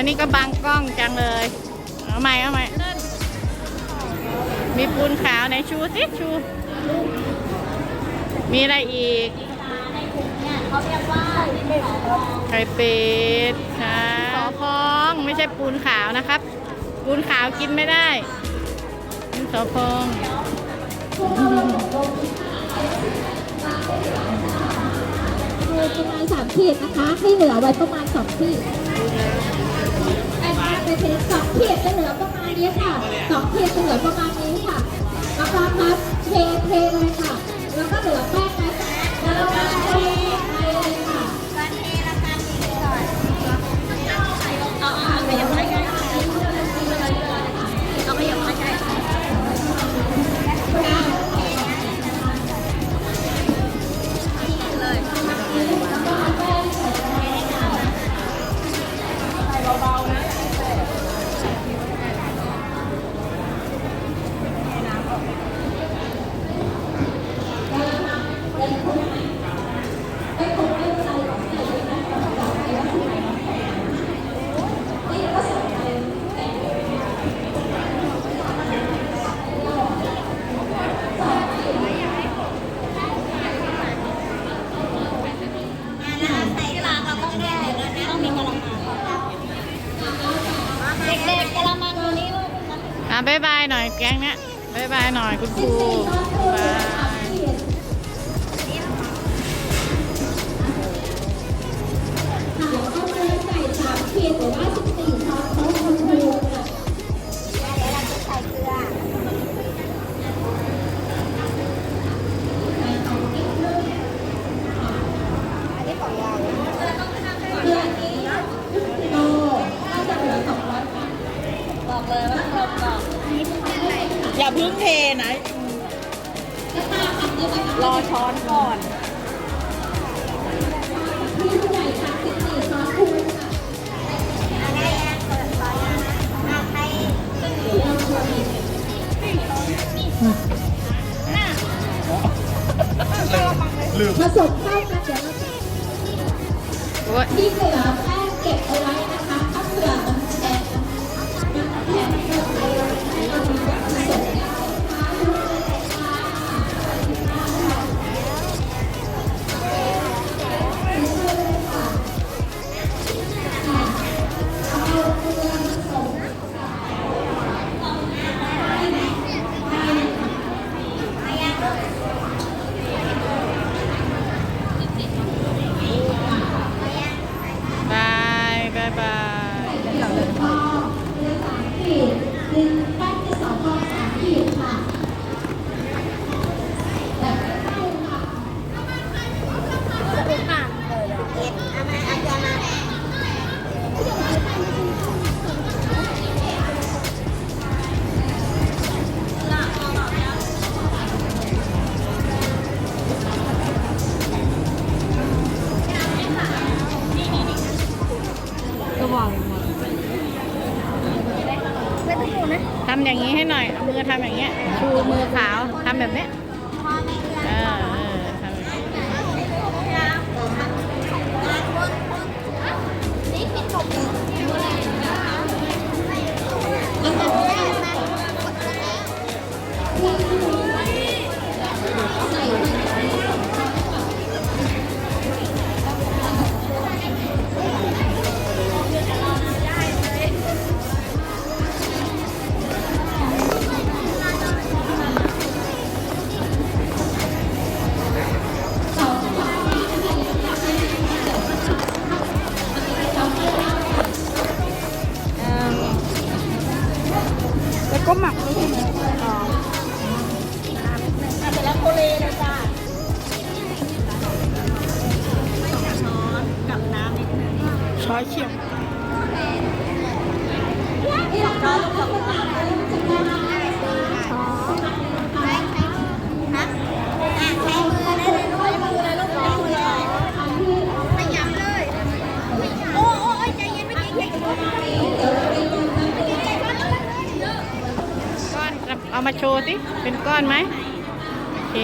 อันนี้ก็บังกล้องจังเลย เอาใหม่เอาใหม่มีปูนขาวในชูสิชู มีอะไรอีกไข่เป็ดค่ะสอพองไม่ใช่ปูนขาวนะครับ ปูนขาวกินไม่ได้เสอพองคือประมาณสามขีดนะคะ ให้เหลือไว้ประมาณสองขีด ไปเทสองเทียบจะเหลือประมาณนี้ค่ะสองเทียบจะเหลือประมาณนี้ค่ะมาฟังครับเทเทเลย คุณครู อเลยขยำเลยโอ้โอ้ยใจเย็นไม่เก่งใจเย็นก้อนเอามาโชว์สิเป็นก้อนไหมโอเค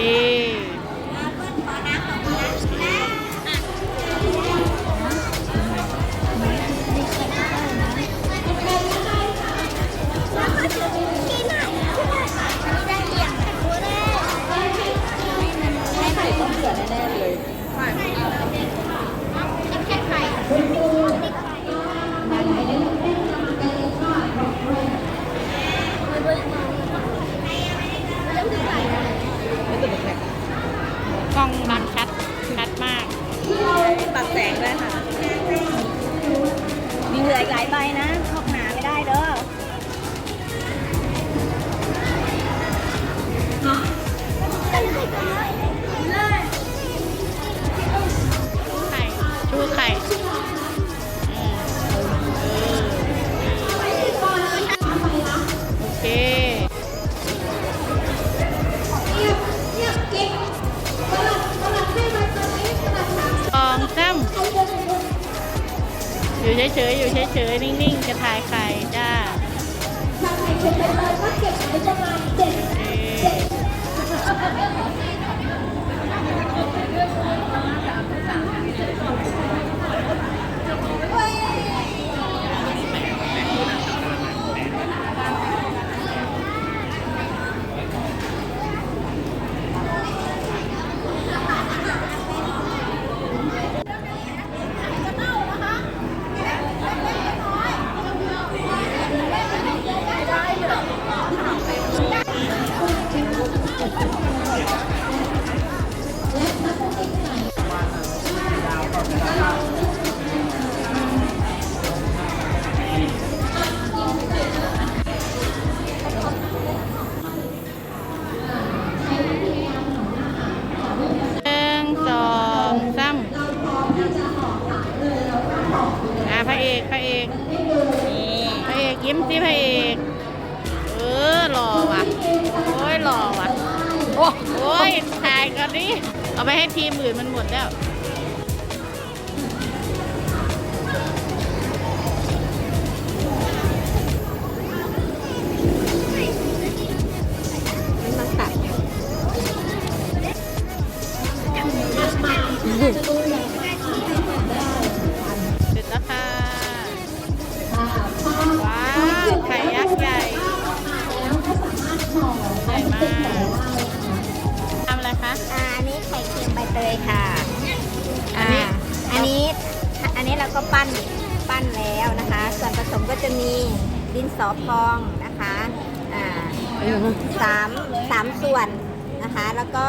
เฉยๆนิ่ง ยิ้มสิพระเอกเออหล่อว่ะ โอ้ยหล่อว่ะ โอ้โอ้ยถ่ายกันดิเอาไปให้ทีมอื่นมันหมดแล้วมันตั ค่ะอันนี้อันนี้อันนี้เราก็ปั้นปั้นแล้วนะคะ ส่วนผสมก็จะมีดินสอพองนะคะอ่าสามสามส่วนนะคะ แล้วก็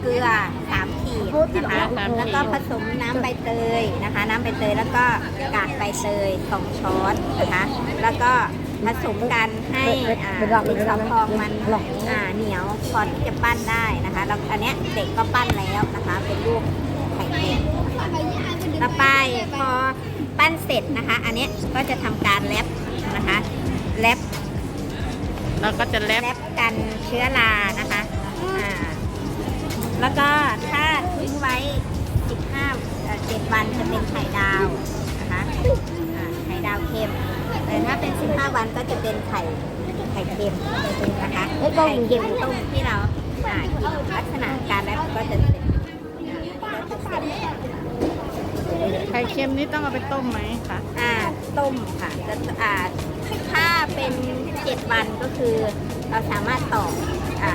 เกลือสามขีดนะคะสามขีดแล้วก็ผสมน้ำใบเตยนะคะ น้ำใบเตยแล้วก็กากใบเตยสองช้อนนะคะ แล้วก็ผสมกันให้อ่าดินสอพองมันอ่าเหนียวพอที่จะปั้นได้นะคะแล้วอันเนี้ยเด็กก็ปั้นแล้ว นะคะเป็นรูปไข่เค็มต่อไปพอปั้นเสร็จนะคะ อันเนี้ยก็จะทำการแรปนะคะแรปเราก็จะแลบแลบกันเชื้อรานะคะอ่าแล้วก็ถ้าทิ้งไว้ 15เอ่อ7วันจะเป็นไข่ดาวนะคะอ่าไข่ดาวเค็มแต่ถ้าเป็น 15 วันก็จะเป็นไข่ไข่เค็มนะคะไข่เค็มต้มที่เราอ่ากินลักษณะการแล้วก็จะเป็นอ่าก็จะเป็น ไข่เค็มนี่ต้องเอาไปต้มไหมคะอ่าต้มค่ะจะอ่าถ้าเป็น7วันก็คือเราสามารถต่ออ่า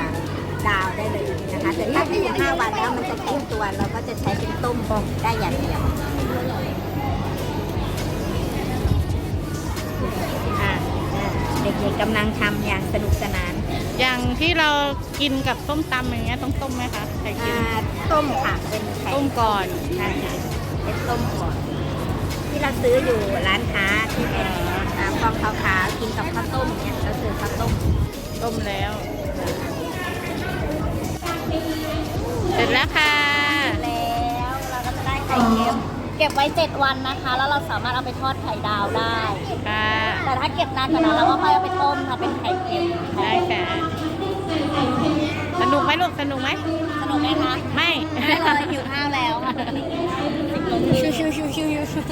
ดาวได้เลยนะคะแต่ถ้าเป็น15วันแล้วมันจะแข็งตัวเราก็จะใช้เป็นต้มได้อย่างเดียวอ่าเด็กๆกำลังทำอย่างสนุกสนาน อย่างที่เรากินกับส้มตำอย่างเงี้ยต้องต้มไหมคะไข่เค็อ่ามต้มค่ะเป็นไข่ต้มก่อนใช่ค่ะเป็นต้มก่อนที่เราซื้ออยู่ร้านค้าที่เป็นอ่าฟองขาวๆกินกับข้าวต้มเนี่ยเราซื้อข้าวต้มต้มแล้ว เสร็จแล้วค่ะ แล้วเราก็จะได้ไข่เค็มเก็บไว้ 7 วันนะคะ แล้วเราสามารถเอาไปทอดไข่ดาวได้ ค่ะ แต่ถ้าเก็บนานกว่านั้นเราก็ค่อยเอาไปต้มทำเป็นไข่เค็ม ได้ค่ะสนุก ไหมลูก สนุกไหม สนุกไหมคะ ไม่ ไม่เลยหิวข้าวแล้วชิวชิวชิวชิวชิว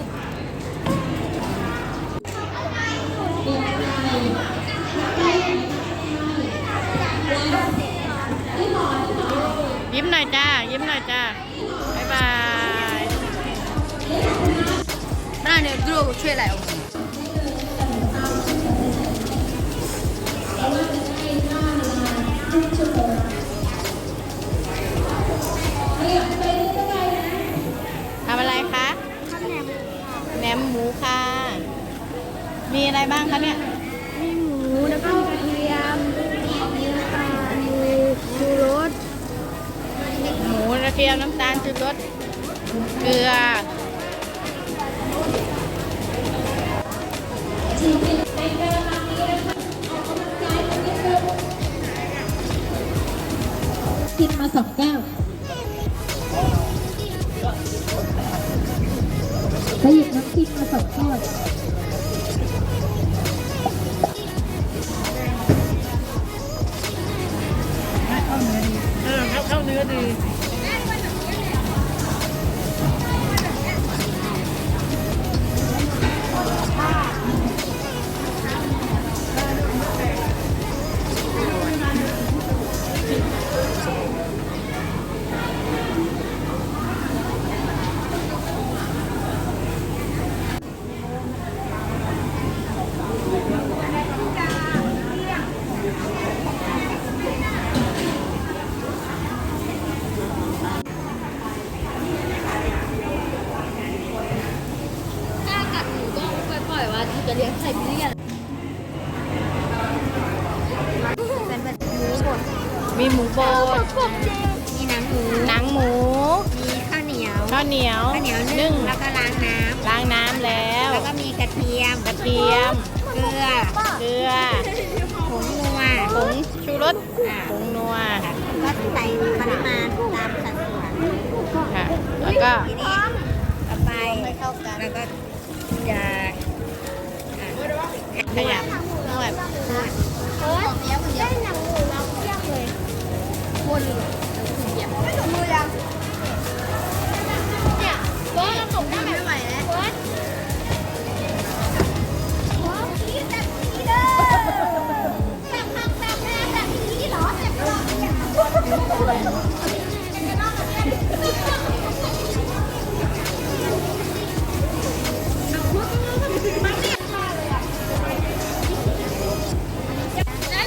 ยิ้มหน่อยจ้า ยิ้มหน่อยจ้า บ๊ายบาย 那你给我吹来。 ท มีอะไรบ้างคะเนี่ย มีหมูแล้วก็มีกระเทียมมีน้ำตาลมีชูรสหมูกระเทียมน้ำตาลชูรสเกลือกินมาสองแก้วไปหยิบน้ำพริกมาสองแก้ว เออเข้าเข้าเนื้อดี ไปปล่อยว่าจะเลี้ยงไข่เลี้ยงเป็นแบบหมูบดมีหมูบดมีหนังหมูหนังหมู มีข้าวเหนียว ข้าวเหนียวข้าวเหนียวนึ่งแล้วก็ล้างน้ำล้างน้ำแล้ว แล้วก็มีกระเทียม กระเทียม เกลือ เกลือ ผงนัว ผงชูรส ผงนัว ก็ใส่ปริมาณตามสัดส่วนค่ะ แล้วก็ทีนี้ต่อไปแล้วก็จะอะ ขยับต้องแบบเฮ้ยได้หนังหมูมาเพียบเลยคน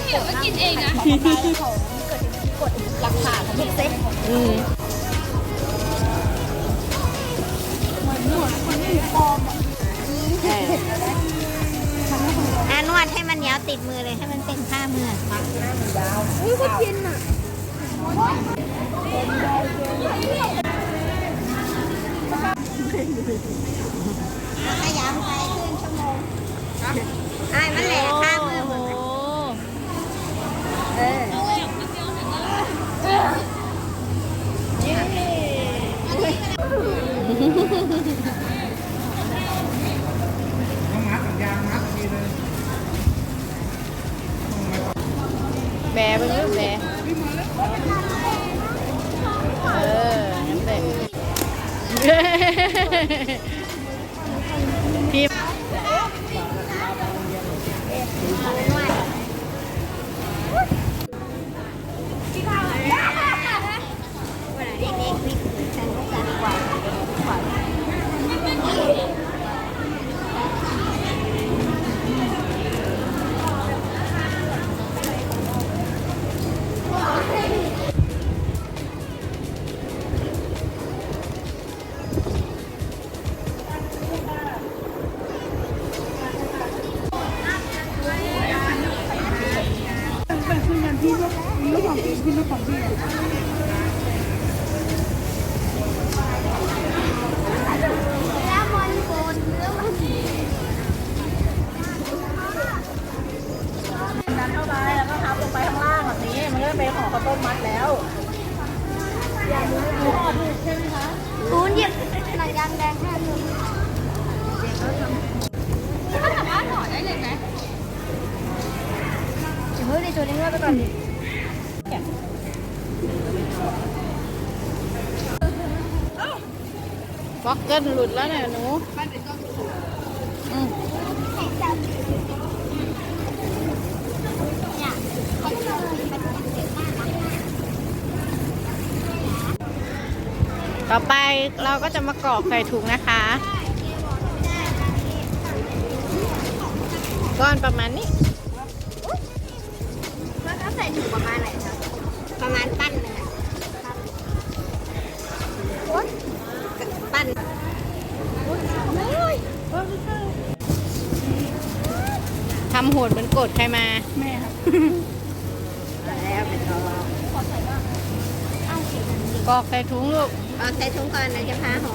เดี๋ยวก็กินเองนะหลักฐานของพี่เซ็ตอืมอะนวดให้มันเหนียวติดมือเลยให้มันเป็นผ้ามืออุ้ยก็กินอะขยำไปครึ่งชั่วโมงไอ้มันแหลกข้างมือหม โอ้ ด โห เออ แบไปลูกแบะเอองั้นเลย แล้วบอลโกนเนื้อมันดันเข้าไปแล้วก็ทับลงไปข้างล่างแบบนี้ มันก็เป็นของข้าวต้มมัดแล้วคูณหยิบหนังยางแดงแค่นึงถ้าสามารถห่อได้เลยไหมเฮ้ยในตัวนี้เงื่อกไปก่อนดิ ฟอกเกิลหลุดแล้วเนี่ยหนูต่อไปเราก็จะมากรอกใส่ถุงนะคะ ก้อนประมาณนี้แล้วใส่ถุงประมาณไหนครับประมาณปั้น โหดเหมือนกดใครมาแล้วเป็นทองกรอกใส่ถุงลูก เอาใส่ถุงก่อนนะจะพาห่อ